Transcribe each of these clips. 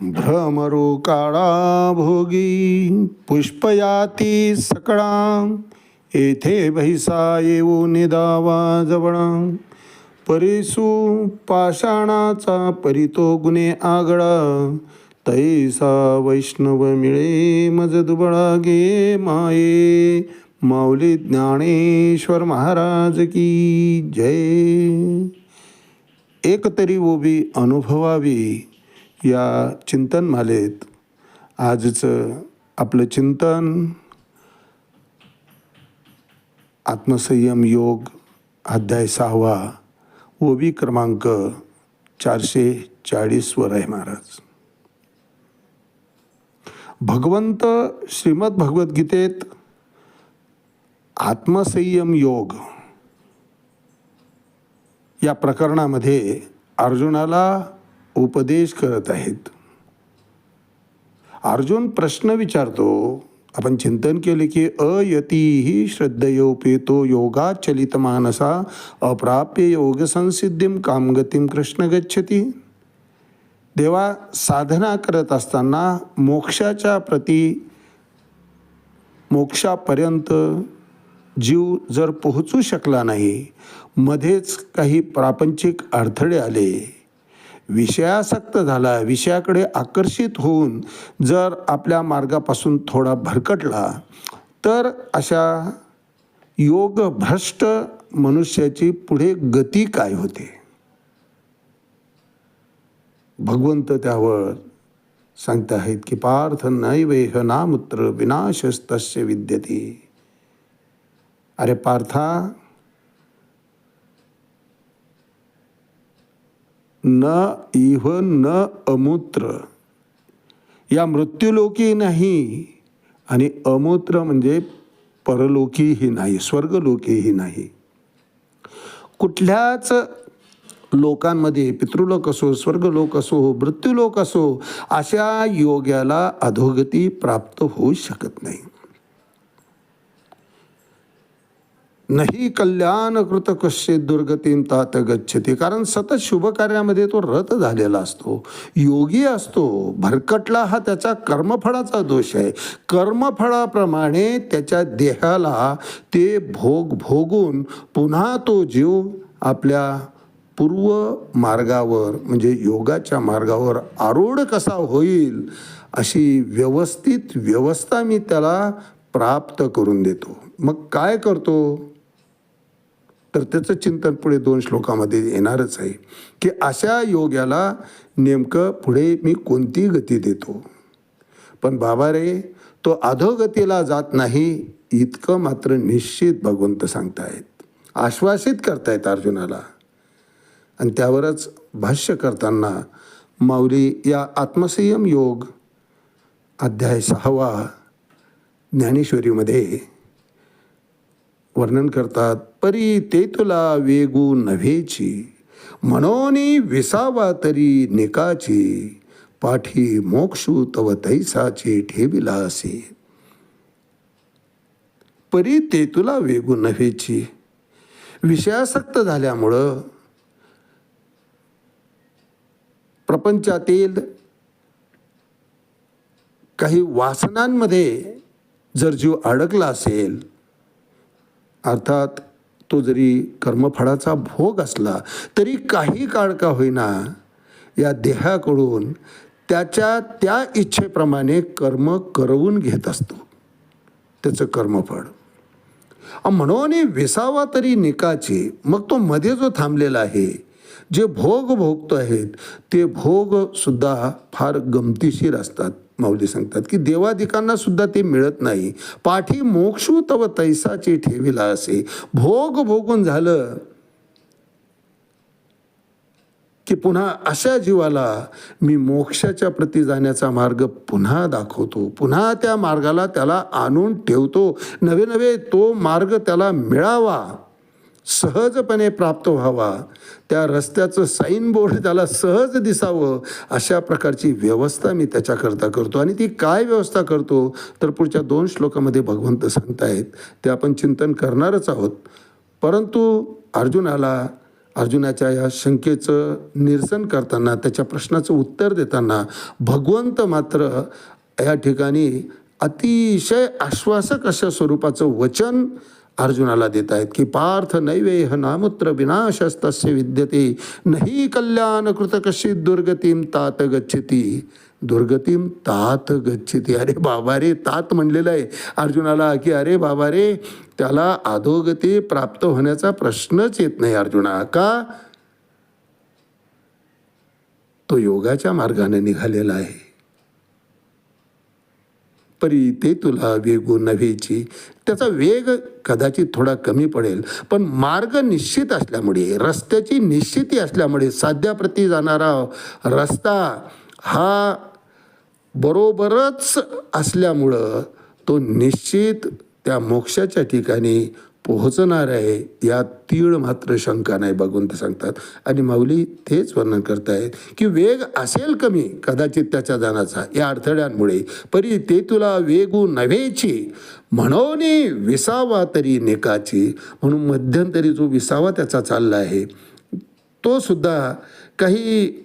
भ्रमरो काळा भोगी पुष्पयाती सकळा येथे भैसा येऊ निदावा जवळा परिसू पाषाणाचा परितो गुणे आगळा तैसा वैष्णव मिळे मज दुबळा गे माये. माऊली ज्ञानेश्वर महाराज की जय. एकतरी ओबी अनुभवावी. या चिंतनमालेत आजचं आपलं चिंतन आत्मसंयम योग अध्याय सहावा ओबी क्रमांक चारशे चाळीसवर आहे महाराज. भगवंत श्रीमद भगवद्गीतेत आत्मसंयम योग या प्रकरणामध्ये अर्जुनाला उपदेश करत आहेत. अर्जुन प्रश्न विचारतो आपण चिंतन केले की अयती ही श्रद्धयोपेतो योगा चलित मानसा अप्राप्य योग संसिद्धीम कामगतीम कृष्ण गच्छती. देवा साधना करत असताना मोक्षाच्या प्रती मोक्षापर्यंत जीव जर पोहोचू शकला नाही मध्येच काही प्रापंचिक अडथळे आले. विषयासक्त झाला विषयाकडे आकर्षित होऊन जर आपल्या मार्गापासून थोडा भरकटला तर अशा योगभ्रष्ट मनुष्याची पुढे गती काय होते? भगवंत त्यावर सांगत आहेत की पार्थ नैवेह नामुत्र विनाशस्तस्य विद्यते. अरे पार्था न इह न अमूत्र. या मृत्यूलोकी नाही आणि अमूत्र म्हणजे परलोकीही नाही स्वर्गलोकीही नाही. कुठल्याच लोकांमध्ये पितृलोक असो स्वर्गलोक असो मृत्यूलोक असो अशा योग्याला अधोगती प्राप्त होऊ शकत नाही. नाही कल्याण कृत दुर्गतीं दुर्गतीन तात गच्छते. कारण सतत शुभ कार्यामध्ये तो रत झालेला असतो. योगी असतो. भरकटला हा त्याचा कर्मफळाचा दोष आहे. कर्मफळाप्रमाणे त्याच्या देहाला ते भोग भोगून पुन्हा तो जीव आपल्या पूर्व मार्गावर म्हणजे योगाच्या मार्गावर आरूढ कसा होईल अशी व्यवस्थित व्यवस्था मी त्याला प्राप्त करून देतो. मग काय करतो? तर त्याचं चिंतन पुढे दोन श्लोकामध्ये येणारच आहे की अशा योग्याला नेमकं पुढे मी कोणती गती देतो? पण बाबा रे तो अधोगतीला जात नाही इतकं मात्र निश्चित भगवंत सांगतायत आश्वासित करतायत अर्जुनाला. आणि त्यावरच भाष्य करताना माऊली या आत्मसंयम योग अध्याय सहावा ज्ञानेश्वरीमध्ये वर्णन करतात परी ते तुला वेगू नव्हेची. म्हणून विसावा तरी निकाची. पाठी मोक्षू तव तैसाचे ठेविला असे. परी ते तुला वेगू नव्हेची. विषयासक्त झाल्यामुळं प्रपंचातील काही वासनांमध्ये जर जीव अडकला असेल अर्थात तो जरी कर्मफळाचा भोग असला तरी काही काळ का होईना या देहाकडून त्याच्या त्या इच्छेप्रमाणे कर्म करवून घेत असतो. त्याचं कर्मफळ. म्हणून विसावा तरी निकाची मग तो मध्ये जो थांबलेला आहे जे भोग भोगतो आहेत ते भोगसुद्धा फार गमतीशीर असतात. माऊली सांगतात की देवादिकांना सुद्धा ते मिळत नाही. पाठी मोक्षू तव तैसाचे ठेविला असे. भोग भोगून झालं की पुन्हा अशा जीवाला मी मोक्षाच्या प्रती जाण्याचा मार्ग पुन्हा दाखवतो. पुन्हा त्या मार्गाला त्याला आणून ठेवतो. नवे नवे तो मार्ग त्याला मिळावा. सहजपणे प्राप्त व्हावा. त्या रस्त्याचं साईनबोर्ड त्याला सहज दिसावं अशा प्रकारची व्यवस्था मी त्याच्याकरता करतो. आणि ती काय व्यवस्था करतो? तर पुढच्या दोन श्लोकामध्ये भगवंत सांगतायत ते आपण चिंतन करणारच आहोत. परंतु अर्जुनाला अर्जुनाच्या या शंकेचं निरसन करताना त्याच्या प्रश्नाचं उत्तर देताना भगवंत मात्र या ठिकाणी अतिशय आश्वासक अशा स्वरूपाचं वचन अर्जुनाला देत आहेत की पार्थ नैवेह नामुत्र विनाशस्तस्य विद्यते नाही कल्याण कृत कशी दुर्गतीम तात गच्छती. दुर्गतीम तात गच्छती. अरे बाबा रे तात म्हणलेलं आहे. अर्जुनाला की अरे बाबा रे त्याला अधोगती प्राप्त होण्याचा प्रश्नच येत नाही अर्जुना का? तो योगाच्या मार्गाने निघालेला आहे. परी ते तुला वेगू नव्हेची. त्याचा वेग कदाचित थोडा कमी पडेल पण मार्ग निश्चित असल्यामुळे रस्त्याची निश्चिती असल्यामुळे साध्याप्रती जाणारा रस्ता हा बरोबरच असल्यामुळं तो निश्चित त्या मोक्षाच्या ठिकाणी पोहोचणार आहे यात तीळ मात्र शंका नाही भगवंत सांगतात. आणि माऊली तेच वर्णन करतायत की वेग असेल कमी कदाचित त्याच्या जाण्याचा या अडथळ्यांमुळे. परी ते तुला वेगू नव्हेची म्हणून विसावा तरी नेकाची. म्हणून मध्यंतरी जो विसावा त्याचा चालला आहे तो सुद्धा काही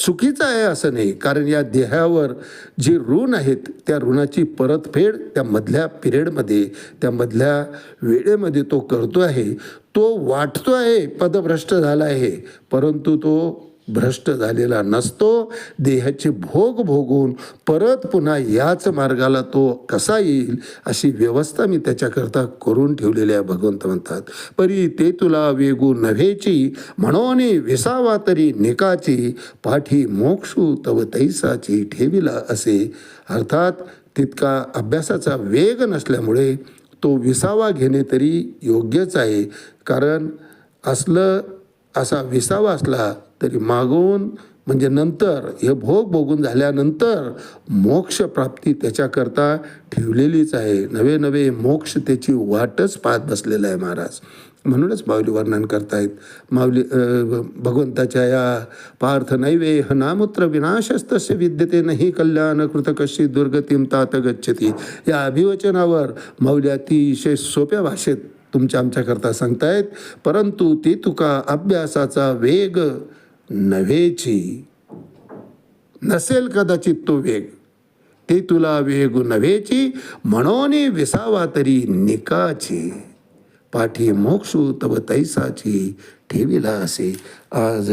चुकीचं आहे असं नाही. कारण या देहावर जी ऋण आहेत त्या ऋणाची परतफेड त्या मधल्या पिरियडमध्ये त्या मधल्या वेळेमध्ये तो करतो आहे. तो वाटतो आहे पदभ्रष्ट झाला आहे. परंतु तो भ्रष्ट झालेला नसतो. देहाचे भोग भोगून परत पुन्हा याच मार्गाला तो कसा येईल अशी व्यवस्था मी त्याच्याकरता करून ठेवलेली आहे भगवंत म्हणतात. परी ते तुला वेगू नव्हेची म्हणून विसावा तरी निकाची पाठी मोक्षू तव तैसाची ठेविला असे. अर्थात तितका अभ्यासाचा वेग नसल्यामुळे तो विसावा घेणे तरी योग्यच आहे. कारण असलं असा विसावा असला तरी मागून म्हणजे नंतर हे भोग भोगून झाल्यानंतर मोक्षप्राप्ती त्याच्याकरता ठेवलेलीच आहे. नवे नवे मोक्ष त्याची वाटच पाहत बसलेला आहे महाराज. म्हणूनच माऊली वर्णन करतायत. माऊली भगवंताच्या या पार्थ नैवे नामुत्र विनाशस्तस्य विद्यते नाही कल्याण कृतकशी दुर्गतीम तात गच्छती. या अभिवचनावर माऊली अतिशय सोप्या भाषेत तुमच्या आमच्याकरता सांगतायत परंतु ते तुका अभ्यासाचा वेग नव्हेची. नसेल कदाचित तो वेग. ते तुला वेग नव्हेची म्हणून विसावा तरी निकाची. पाठी मोक्षू तव तैसाची ठेविला असे आज